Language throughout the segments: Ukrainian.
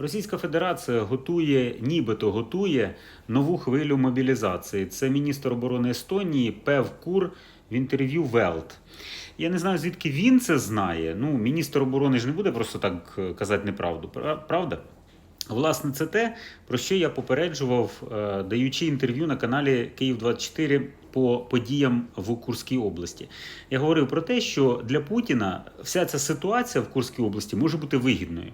Російська Федерація готує, нібито готує нову хвилю мобілізації. Це міністр оборони Естонії Пев Кур в інтерв'ю Велт. Я не знаю, звідки він це знає. Ну, міністр оборони ж не буде просто так е, казати неправду, правда? Власне, це те, про що я попереджував, е, даючи інтерв'ю на каналі Київ 24 по подіям в Курській області. Я говорив про те, що для Путіна вся ця ситуація в Курській області може бути вигідною.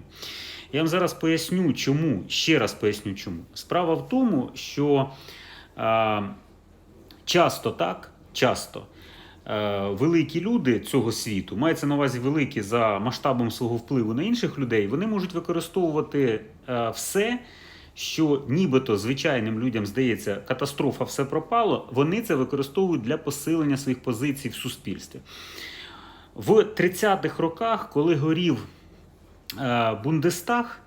Я вам зараз поясню, чому. Ще раз поясню, чому. Справа в тому, що е, часто так, часто е, великі люди цього світу, мається на увазі великі за масштабом свого впливу на інших людей, вони можуть використовувати е, все, що нібито звичайним людям здається, катастрофа все пропало. Вони це використовують для посилення своїх позицій в суспільстві. В 30-х роках, коли горів е, Бундестаг,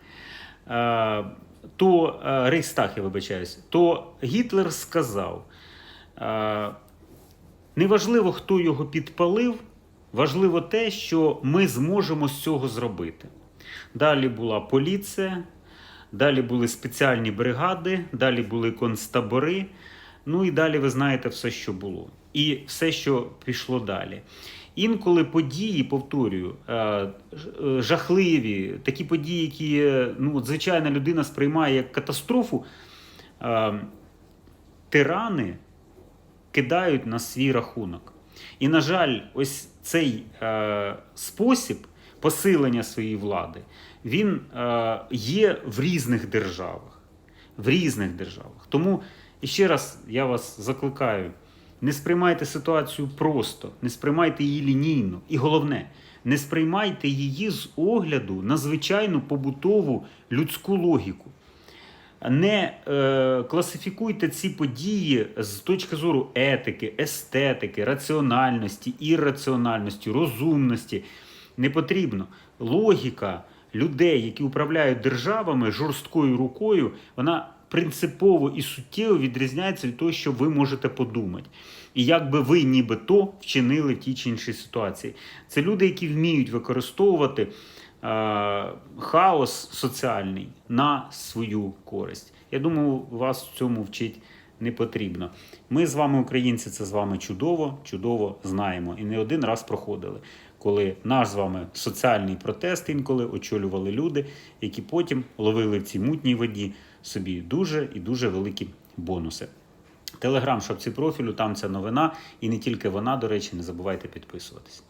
е, то е, Рейхстаг, я вибачаюсь, то Гітлер сказав: е, неважливо, хто його підпалив, важливо те, що ми зможемо з цього зробити. Далі була поліція, далі були спеціальні бригади, далі були концтабори. Ну і далі ви знаєте все, що було. І все, що пішло далі. Інколи події, повторюю, е, е, жахливі, такі події, які е, ну, звичайна людина сприймає як катастрофу, тирани кидають на свій рахунок. І, на жаль, ось цей спосіб посилення своєї влади, він е, є в різних державах. В різних державах. Тому ще раз я вас закликаю: не сприймайте ситуацію просто, не сприймайте її лінійно. І головне, не сприймайте її з огляду на звичайну побутову людську логіку. Не е, класифікуйте ці події з точки зору етики, естетики, раціональності, ірраціональності, розумності. Не потрібно. Логіка людей, які управляють державами жорсткою рукою, вона принципово і суттєво відрізняється від того, що ви можете подумати. І як би ви нібито вчинили в тій чи іншій ситуації. Це люди, які вміють використовувати е, хаос соціальний на свою користь. Я думаю, вас в цьому вчить не потрібно. Ми з вами, українці, це з вами чудово, чудово знаємо і не один раз проходили, коли наш з вами соціальний протест інколи очолювали люди, які потім ловили в цій мутній воді собі дуже і дуже великі бонуси. Телеграм, шапці профілю, там ця новина, і не тільки вона, до речі, не забувайте підписуватись.